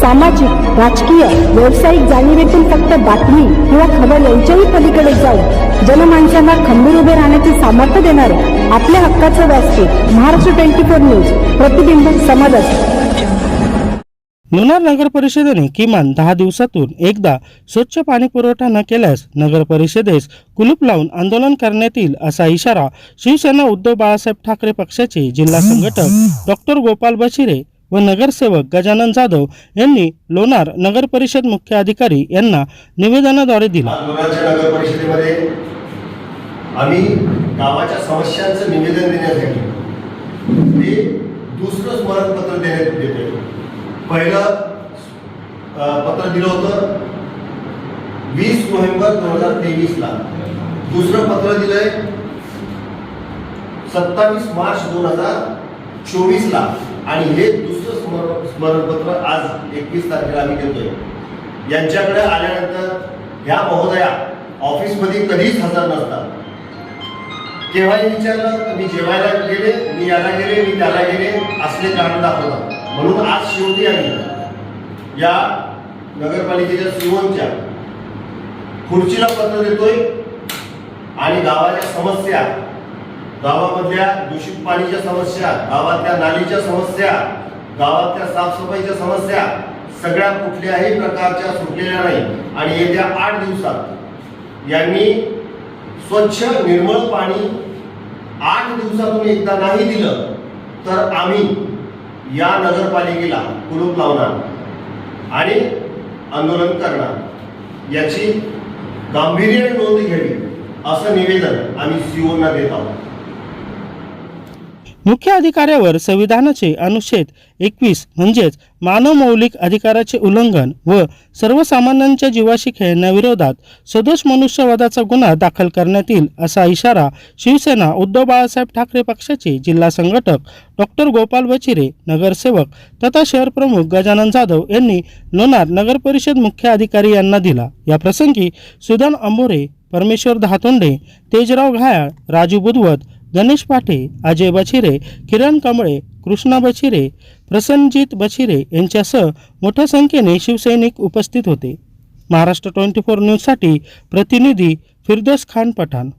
सामाजिक राजकीय व्यावसायिक जाणीवेतून फक्त बातमी किंवा खबर यांच्याही पलीकडे जाऊन जनमानसांना खंबीर उभे राहण्याचे सामर्थ्य देणारे आपल्या हक्काचं व्यासपीठ महाराष्ट्र ट्वेंटी फोर न्यूज प्रतिबिंब समाजात लोणार नगर परिषदेने किमान दहा दिवसातून एकदा स्वच्छ पाणी पुरवठा न केल्यास नगर परिषदेस कुलूप लावून आंदोलन करण्यात येईल असा इशारा शिवसेना उद्धव बाळासाहेब ठाकरे पक्षाचे जिल्हा संघटक डॉक्टर गोपाल बशिरे व नगरसेवक गजानन जाधव यांनी लोणार नगर परिषद मुख्य अधिकारी यांना निवेदनाद्वारे दिला. नगर परिषदेमध्ये आम्ही गावाच्या समस्यांचं निवेदन देण्यासाठी ते दुसरं स्मरणपत्र देण्यात देतोय. पहिलं पत्र दिलं होतं वीस नोव्हेंबर दोन हजार तेवीसला. दुसरं पत्र दिलंय सत्तावीस मार्च दोन हजार चोवीसला. आणि हे दुसरं स्मरण स्मरणपत्र आज एकवीस तारखेला आम्ही देतोय. यांच्याकडे आल्यानंतर ह्या महोदया ऑफिसमध्ये कधीच हजर नसतात. केव्हाही विचारलं तर मी जेवायला गेले मी याला गेले मी त्याला गेले असले कारण दाखवतात. म्हणून आज शेवटी आम्ही या नगरपालिकेच्या सीओनच्या खुर्चीला पत्र देतोय आणि गावाच्या समस्या गावामधल्या दूषित पाणीच्या समस्या गावातल्या नालीच्या समस्या गावातल्या साफसफाईच्या समस्या सगळ्या कुठल्याही प्रकारच्या सुटलेल्या नाही आणि येत्या आठ दिवसात यांनी स्वच्छ निर्मळ पाणी आठ दिवसातून एकदा नाही दिलं तर आम्ही या नगरपालिकेला कुलूप लावणार आणि आंदोलन करणार. याची गांभीर्याने नोंद घ्यावी असं निवेदन आम्ही सीओना देत आहोत. मुख्य अधिकाऱ्यावर संविधानाचे अनुच्छेद एकवीस म्हणजेच मानव मौलिक अधिकाराचे उल्लंघन व सर्वसामान्यांच्या जीवाशी खेळण्याविरोधात सदोष मनुष्यवादाचा गुन्हा दाखल करण्यात येईल असा इशारा शिवसेना उद्धव बाळासाहेब ठाकरे पक्षाचे जिल्हा संघटक डॉक्टर गोपाल बचिरे नगरसेवक तथा शहर प्रमुख गजानन जाधव यांनी लोणार नगर परिषद मुख्य अधिकारी यांना दिला. या प्रसंगी सुदान अंबोरे परमेश्वर दहातोंडे तेजराव घायाळ राजू बुधवत गणेश पाटे अजय बछिरे किरण कांबळे कृष्णा बछिरे प्रसन्नजित बछिरे यांच्यासह मोठ्या संख्येने शिवसैनिक उपस्थित होते. महाराष्ट्र ट्वेंटी फोर न्यूजसाठी प्रतिनिधी फिरदोस खान पठाण.